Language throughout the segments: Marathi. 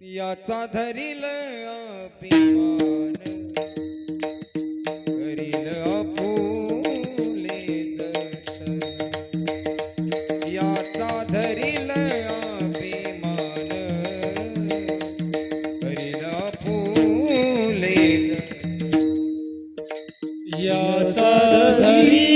याचा धरील अभिमान. करील अपुले याचा धरील अभिमान. करील अपुले याचा धरील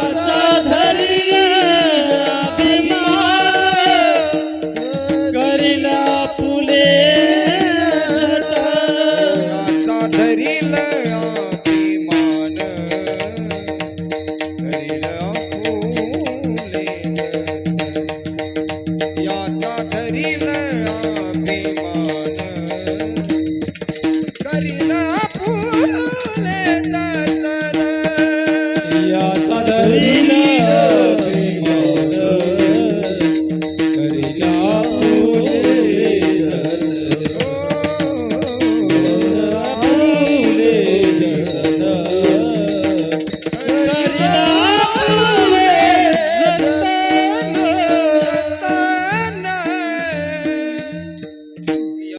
धरील अभिमान धरील फुले याचा धरील